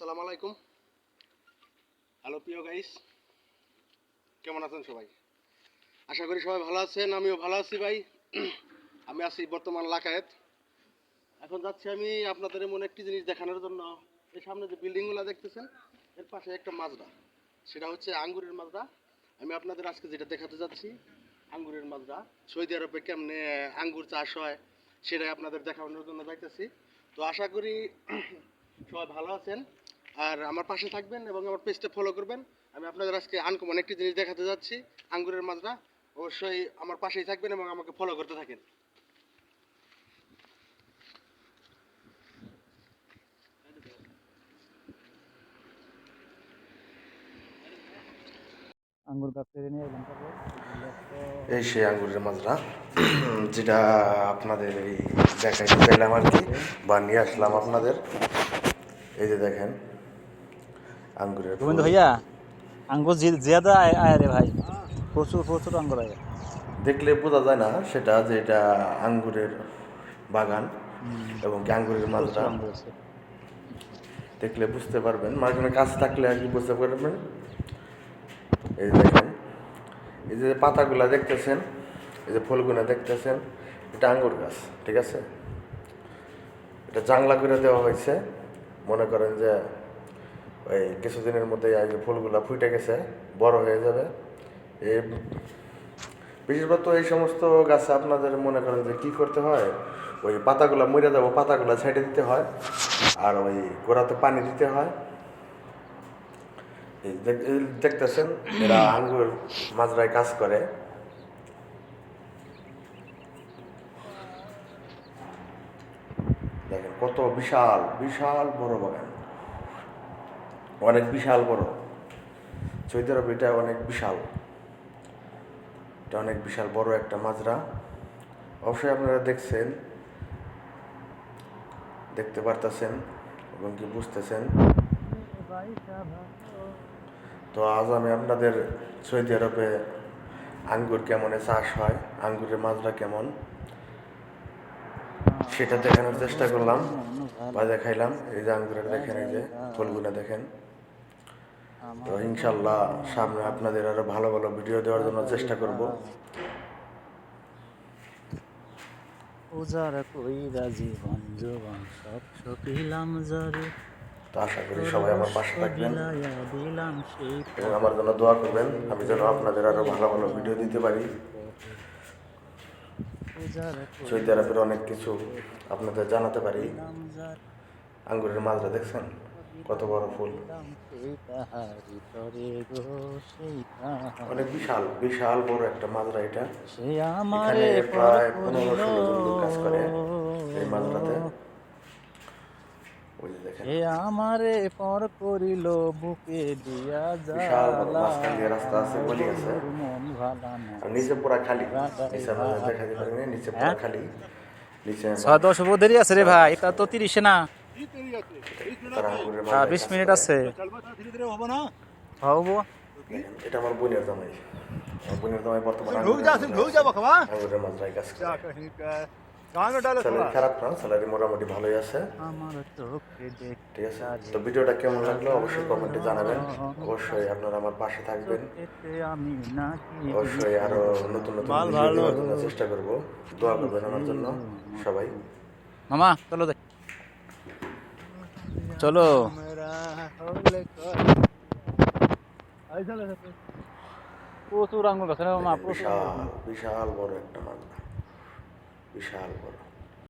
আসসালামু আলাইকুম। হ্যালো প্রিয় গাইস কেমন আছেন সবাই? আশা করি সবাই ভালো আছেন, আমিও ভালো আছি ভাই। আমি আছি বর্তমান লাকায়েত। এখন যাচ্ছি আমি আপনাদের এমন একটি জিনিস দেখানোর জন্য। এই সামনে যে বিল্ডিংগুলো দেখতেছেন, এর পাশে একটা মাজরা। সেটা হচ্ছে আঙ্গুরের মাজরা। আমি আপনাদের আজকে যেটা দেখাতে যাচ্ছি, আঙ্গুরের মাজরা। সৌদি আরবে কেমনে আঙ্গুর চাষ হয়, সেটাই আপনাদের দেখানোর জন্য যাইতেছি। তো আশা করি সবাই ভালো আছেন। আর আমার পাশে থাকবেন এবং আমার পেজটা ফলো করবেন। আমি আপনাদের আজকে আনকমন একটি জিনিস দেখাতে যাচ্ছি আঙ্গুরের মাজরা অবশ্যই আমার পাশেই থাকবেন এবং আমাকে ফলো করতে থাকেন। আঙ্গুর গাছ কেটে নিয়ে এলাম এই সেই আঙ্গুরের মাজরা যেটা আপনাদের এই দেখাইতে চাইলাম আর কি বা নিয়ে আসলাম আপনাদের। এই যে দেখেন। আঙ্গুরের। গোবিন্দ ভাইয়া আঙ্গুর জিয়াদা আয় রে ভাই। প্রচুর প্রচুর আঙ্গুর আয়। দেখলে বোঝা যায় না সেটা যে এটা আঙ্গুরের বাগান এবং কি আঙ্গুরের আছে। দেখলে বুঝতে পারবেন। মাঝখানে কাজ থাকলে আর কি বুঝতে পারবেন। এই যে দেখেন এই যে পাতাগুলা দেখতেছেন এই যে ফুলগুলা দেখতেছেন এটা আঙ্গুর গাছ ঠিক আছে? এটা জাংলা করে দেওয়া হয়েছে। মনে করেন যে ওই কিছুদিনের মধ্যে এই ফুলগুলা ফুটে গেছে, বড় হয়ে যাবে। এই বিশেষত এই সমস্ত গাছে আপনাদের মনে করেন যে কি করতে হয়? ওই পাতাগুলা মরে যাব, পাতাগুলা ছেড়ে দিতে হয়। আর ওই গোড়াতে পানি দিতে হয়। এই দেখ- এই দেখতেছেন, এরা আঙ্গুর মাজরায় কাজ করে। দেখেন কত বিশাল বিশাল বড় বাগান। অনেক বিশাল বড়। সৌদি এটা অনেক বিশাল। এটা অনেক বিশাল বড় একটা মাজরা। অবশ্যই আপনারা দেখছেন, দেখতে পারতেছেন এবং কি বুঝতেছেন। তো আজ আমি আপনাদের সৌদি আরবে আঙ্গুর কেমন চাষ হয়, আঙ্গুরের মাজরা কেমন, সেটা দেখানোর চেষ্টা করলাম। বা দেখাইলাম, এই যে আঙ্গুরের দেখেন, এই যে ফুলগুলো দেখেন। তো ইনশাল্লাহ সামনে আপনাদের আরও ভালো ভালো ভিডিও দেওয়ার জন্য চেষ্টা করব। উজার কইরা জীবন জবান সব সকিলাম জরে তো আশা করি সবাই আমার পাশে থাকবেন। বিলাইয়া দিলাম সেই এবং আমার জন্য দোয়া করবেন। আমি যেন আপনাদের আরও ভালো ভালো ভিডিও দিতে পারি। উজার সৌদি আরবের অনেক কিছু আপনাদের জানাতে পারি। আঙ্গুরের মাজরা দেখছেন? কত বড় ফুল? অনেক বিশাল বিশাল বড় একটা মাজরা এটা। এখানে পর প্রায় পনেরো ষোলো জন লোক কাজ করে এই যে আমারে বুকে দিয়া আছে নিচে পুরা খালি। নিচে দেখাতে নিচে পুরা খালি। নিচে ছয় দশ বহু দেরি আছে রে ভাই, এটা তো তিরিশে না। হ্যাঁ বিশ মিনিট আছে। হব। এটা আমার বোনের জামাই। আমার বোনের জামাই বর্তমানে খারাপ না? স্যালারি মোটামুটি ভালোই আছে। দেখ ঠিক আছে? তো ভিডিওটা কেমন লাগল? অবশ্যই কমেন্টে জানাবেন। অবশ্যই আপনারা আমার পাশে থাকবেন। অবশ্যই আরও নতুন নতুন ভিডিও দেওয়ার জন্য চেষ্টা করব। দোয়া করবেন আমার জন্য সবাই। মামা চলো যাই চলো। প্রচুর আঙুল গাছ রে মামা প্রচুর। বিশাল বড় একটা মাছ বিশাল বড়।